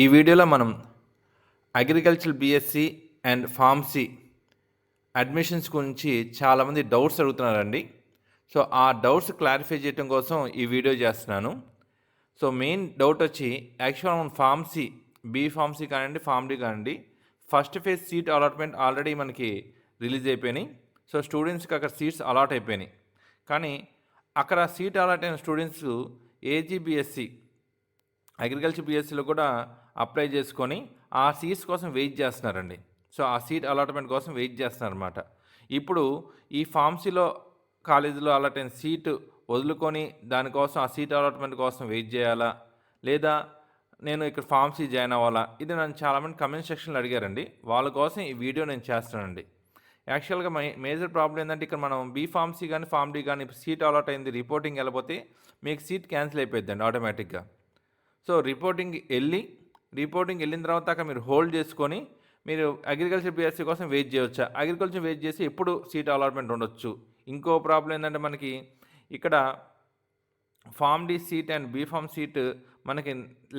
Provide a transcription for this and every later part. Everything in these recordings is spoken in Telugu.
ఈ వీడియోలో మనం agriculture BSc and pharmacy admissions గురించి చాలామంది డౌట్స్ అడుగుతున్నారండి. సో ఆ డౌట్స్ క్లారిఫై చేయడం కోసం ఈ వీడియో చేస్తున్నాను. సో మెయిన్ డౌట్ వచ్చి యాక్చువల్ మనం ఫార్మసీ బీ ఫార్మసీ కానివ్వండి ఫార్మడీ కానివ్వండి first phase seat allotment already మనకి రిలీజ్ అయిపోయినాయి. సో స్టూడెంట్స్కి అక్కడ సీట్స్ అలాట్ అయిపోయినాయి. కానీ అక్కడ సీట్ అలాట్ అయిన స్టూడెంట్స్ ఏజీబీఎస్సీ అగ్రికల్చర్ బీఎస్సీలో కూడా అప్లై చేసుకొని ఆ సీట్స్ కోసం వెయిట్ చేస్తున్నారండి. సో ఆ సీట్ అలాట్మెంట్ కోసం వెయిట్ చేస్తున్నారన్నమాట. ఇప్పుడు ఈ ఫార్మసీలో కాలేజీలో అలాట్ అయిన సీటు వదులుకొని దానికోసం ఆ సీట్ అలాట్మెంట్ కోసం వెయిట్ చేయాలా? లేదా నేను ఇక్కడ ఫార్మసీ జాయిన్ అవ్వాలా? ఇది నన్ను చాలామంది కమెంట్ సెక్షన్లో అడిగారండి. వాళ్ళ కోసం ఈ వీడియో నేను చేస్తానండి యాక్చువల్గా మై మేజర్ ప్రాబ్లం ఏంటంటే ఇక్కడ మనం బీ ఫార్మసీ కానీ ఫార్మ్ డి కానీ సీట్ అలాట్ అయింది రిపోర్టింగ్ వెళ్ళిపోతే మీకు సీట్ క్యాన్సిల్ అయిపోద్దండి ఆటోమేటిక్గా. సో రిపోర్టింగ్ వెళ్ళి రిపోర్టింగ్ వెళ్ళిన తర్వాత మీరు హోల్డ్ చేసుకొని మీరు అగ్రికల్చర్ బీఎస్సీ కోసం వెయిట్ చేయవచ్చా అగ్రికల్చర్ వెయిట్ చేసి ఎప్పుడు సీట్ అలాట్మెంట్ ఉండొచ్చు? ఇంకో ప్రాబ్లం ఏంటంటే మనకి ఇక్కడ pharm D seat and B pharm seat మనకి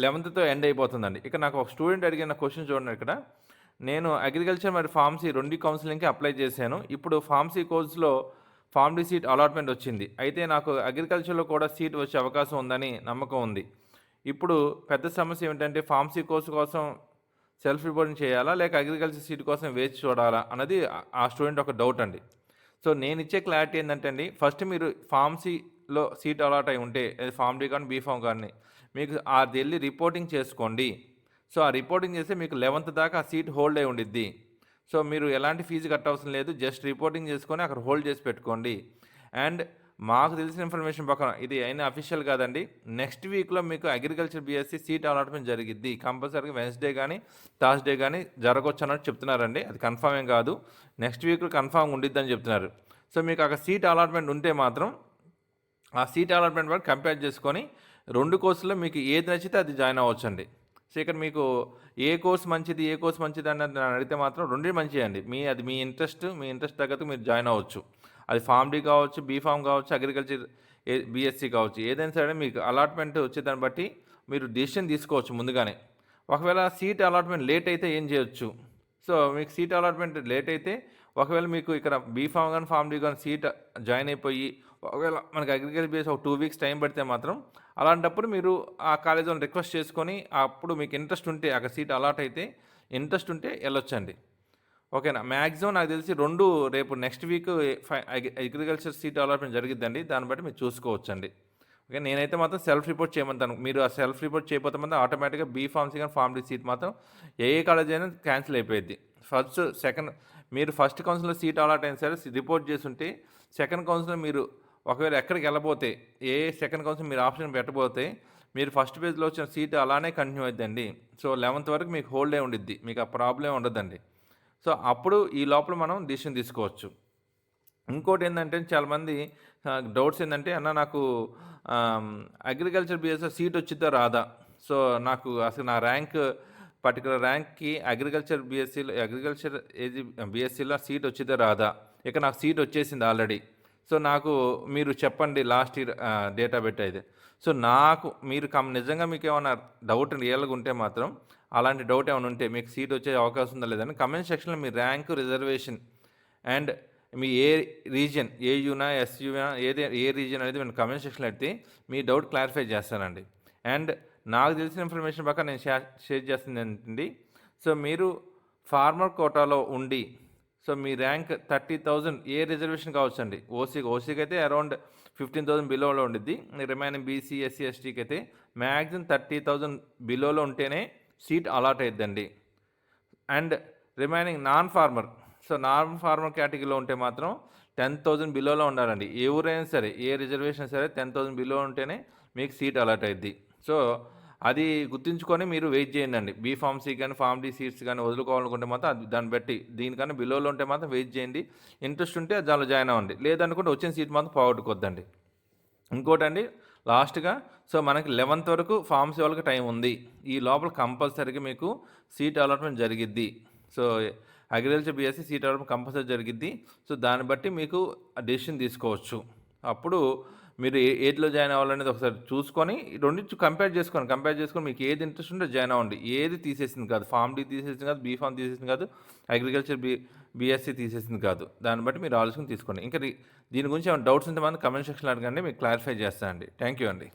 లెవెన్త్తో ఎండ్ అయిపోతుందండి. ఇక్కడ నాకు ఒక స్టూడెంట్ అడిగిన క్వశ్చన్ చూడండి ఇక్కడ. నేను అగ్రికల్చర్ మరియు ఫార్మసీ రెండు కౌన్సిలింగ్కి అప్లై చేశాను. ఇప్పుడు ఫార్మసీ కోర్సులో ఫార్మ్ డి సీట్ అలాట్మెంట్ వచ్చింది. అయితే నాకు అగ్రికల్చర్లో కూడా సీట్ వచ్చే అవకాశం ఉందని నమ్మకం ఉంది. ఇప్పుడు పెద్ద సమస్య ఏమిటంటే ఫార్మసీ కోర్సు కోసం సెల్ఫ్ రిపోర్టింగ్ చేయాలా లేక అగ్రికల్చర్ సీట్ కోసం వేచి చూడాలా అన్నది ఆ- స్టూడెంట్ ఒక డౌట్ అండి. సో నేను ఇచ్చే క్లారిటీ ఏంటంటే అండి ఫస్ట్ మీరు ఫార్మసీలో సీట్ అలాట్ అయి ఉంటే అది ఫార్మ్ కానీ బీఫామ్ కానీ మీకు అది వెళ్ళి రిపోర్టింగ్ చేసుకోండి. సో ఆ రిపోర్టింగ్ చేస్తే మీకు లెవెంత్ దాకా ఆ సీట్ హోల్డ్ అయి ఉండిద్ది. సో మీరు ఎలాంటి ఫీజు కట్టవసరం లేదు జస్ట్ రిపోర్టింగ్ చేసుకొని అక్కడ హోల్డ్ చేసి పెట్టుకోండి. అండ్ మాకు తెలిసిన ఇన్ఫర్మేషన్ ప్రకారం ఇది అయినా అఫీషియల్ కాదండి. నెక్స్ట్ వీక్లో మీకు అగ్రికల్చర్ బీఎస్సీ సీట్ అలాట్మెంట్ జరిగిద్ది. కంపల్సరీగా వెన్స్డే కానీ థర్స్డే కానీ జరగవచ్చు అన్నట్టు చెప్తున్నారండి. అది కన్ఫామ్ ఏం కాదు. నెక్స్ట్ వీక్లో కన్ఫామ్ ఉండిద్దని చెప్తున్నారు. సో మీకు అక్కడ సీట్ అలాట్మెంట్ ఉంటే మాత్రం ఆ సీట్ అలాట్మెంట్ వరకు కంపేర్ చేసుకొని రెండు కోర్సులో మీకు ఏది నచ్చితే అది జాయిన్ అవ్వచ్చండి. సో ఇక్కడ మీకు ఏ కోర్స్ మంచిది ఏ కోర్స్ మంచిది అన్నది నన్ను అడిగితే మాత్రం రెండు మంచిది అండి మీ అది మీ ఇంట్రెస్ట్ మీ ఇంట్రెస్ట్ తగ్గట్టు మీరు జాయిన్ అవ్వచ్చు. అది ఫామ్ డి కావచ్చు బీ ఫామ్ కావచ్చు అగ్రికల్చర్ ఏ బీఎస్సీ కావచ్చు ఏదైనా సరే మీకు అలాట్మెంట్ వచ్చేదాన్ని బట్టి మీరు డిసిషన్ తీసుకోవచ్చు ముందుగానే. ఒకవేళ సీట్ అలాట్మెంట్ లేట్ అయితే ఏం చేయొచ్చు? సో మీకు సీట్ అలాట్మెంట్ లేట్ అయితే ఒకవేళ మీకు ఇక్కడ బీఫామ్ కానీ ఫామ్ డి కానీ సీట్ జాయిన్ అయిపోయి ఒకవేళ మనకి అగ్రికల్చర్ బేస్ ఒక టూ వీక్స్ టైం పడితే మాత్రం అలాంటప్పుడు మీరు ఆ కాలేజీలో రిక్వెస్ట్ చేసుకొని అప్పుడు మీకు ఇంట్రెస్ట్ ఉంటే అక్కడ సీట్ అలాట్ అయితే ఇంట్రెస్ట్ ఉంటే వెళ్ళొచ్చండి. ఓకేనా? మ్యాక్సిమం నాకు తెలిసి రెండు రేపు next week agriculture seat allotment జరిగిద్దండి. దాన్ని బట్టి మీరు చూసుకోవచ్చండి. ఓకే నేనైతే మాత్రం సెల్ఫ్ రిపోర్ట్ చేయమంటాను. మీరు ఆ సెల్ఫ్ రిపోర్ట్ చేయకపోతే మాత్రం ఆటోమేటిక్గా బీ ఫార్మసీ కానీ ఫార్మ్ డి సీట్ మాత్రం ఏ ఏ కాలేజ్ అయినా క్యాన్సిల్ అయిపోయింది ఫస్ట్ సెకండ్ మీరు ఫస్ట్ కౌన్సిల్లో సీట్ అలాట్ అయినా సరే రిపోర్ట్ చేస్తుంటే సెకండ్ కౌన్సిల్లో మీరు ఒకవేళ ఎక్కడికి వెళ్ళబోతే ఏ సెకండ్ కౌన్సిల్ మీరు ఆప్షన్ పెట్టబోతే మీరు ఫస్ట్ పేజ్లో వచ్చిన సీట్ అలానే కంటిన్యూ అవుతుందండి సో లెవెంత్ వరకు మీకు హోల్డ్ అయి ఉండిద్ది. మీకు ఆ ప్రాబ్లం ఉండదండి. సో అప్పుడు ఈ లోపల మనం డిసిషన్ తీసుకోవచ్చు. ఇంకోటి ఏంటంటే చాలామంది డౌట్స్ ఏంటంటే అన్న నాకు అగ్రికల్చర్ బిఎస్లో సీట్ వచ్చిద్దా రాదా? సో నాకు అసలు నా ర్యాంక్ పర్టికులర్ ర్యాంక్కి అగ్రికల్చర్ బీఎస్సీలో అగ్రికల్చర్ ఏజీ బీఎస్సీలో సీట్ వచ్చిద్దా రాదా. ఇక నాకు సీట్ వచ్చేసింది ఆల్రెడీ సో నాకు మీరు చెప్పండి లాస్ట్ ఇయర్ డేటా పెట్టి అయితే సో నాకు మీరు కమ్ నిజంగా మీకు ఏమైనా డౌట్ రియల్గా ఉంటే మాత్రం అలాంటి డౌట్ ఏమైనా ఉంటే మీకు సీట్ వచ్చే అవకాశం ఉందా లేదని కమెంట్ సెక్షన్లో మీ ర్యాంక్ రిజర్వేషన్ అండ్ మీ ఏ రీజియన్ ఏ యూనా ఎస్యూనా ఏది ఏ రీజియన్ అనేది నేను కమెంట్ సెక్షన్లో అయితే మీ డౌట్ క్లారిఫై చేస్తానండి. అండ్ నాకు తెలిసిన ఇన్ఫర్మేషన్ ప్రకారం నేను షేర్ షేర్ చేస్తుంది ఏంటండి? సో మీరు ఫార్మర్ కోటాలో ఉండి సో మీ ర్యాంక్ థర్టీ థౌజండ్ ఏ రిజర్వేషన్ కావచ్చు అండి ఓసీకి ఓసీకి అయితే అరౌండ్ ఫిఫ్టీన్ థౌసండ్ బిలోలో ఉండిద్ది. రిమైనింగ్ బీసీ ఎస్సీ ఎస్టీకి అయితే మ్యాక్సిమం థర్టీ థౌజండ్ బిలోలో ఉంటేనే seat allot అయిద్దండి. And remaining non farmer so non farmer కేటగిరీలో ఉంటే మాత్రం టెన్ థౌజండ్ బిలోలో ఉండాలండి. ఏ ఊరైనా సరే ఏ రిజర్వేషన్ సరే టెన్ థౌజండ్ బిలో ఉంటేనే మీకు సీట్ అలాట్ అయింది సో అది గుర్తుంచుకొని మీరు వెయిట్ చేయండి అండి బీ సి కానీ ఫార్మ్ డి సీట్స్ కానీ వదులుకోవాలనుకుంటే మాత్రం దాన్ని బట్టి దీనికన్నా బిలోలో ఉంటే మాత్రం వెయిట్ చేయండి. ఇంట్రెస్ట్ ఉంటే దానిలో జాయిన్ అవ్వండి. లేదనుకుంటే వచ్చిన సీట్ మాత్రం పోగొట్టుకోద్దండి ఇంకోటి అండి లాస్ట్గా సో మనకి లెవెన్త్ వరకు ఫార్మసీ వాళ్ళకి టైం ఉంది. ఈ లోపల కంపల్సరీగా మీకు సీట్ అలాట్మెంట్ జరిగిద్ది. So agriculture BSc seat allotment compulsory జరిగిద్ది. సో దాన్ని బట్టి మీకు డెసిషన్ తీసుకోవచ్చు. అప్పుడు మీరు ఏ ఏదిలో జాయిన్ అవ్వాలనేది ఒకసారి చూసుకొని ఈ రెండింటి కంపేర్ చేసుకోండి. కంపేర్ చేసుకొని మీకు ఏది ఇంట్రెస్ట్ ఉంటే జాయిన్ అవ్వండి. ఏది తీసేసింది కాదు. ఫామ్ డి తీసేసింది కాదు. బీ ఫామ్ తీసేసింది కాదు. అగ్రికల్చర్ బీ బీఎస్సీ తీసేసింది కాదు. దాన్ని బట్టి మీరు ఆలోచన తీసుకోండి. ఇంకా దీని గురించి ఏమైనా డౌట్స్ ఉంటే మనం కమెంట్ సెక్షన్లో అడగండి. మీకు క్లారిఫై చేస్తానండి థ్యాంక్ యూ అండి.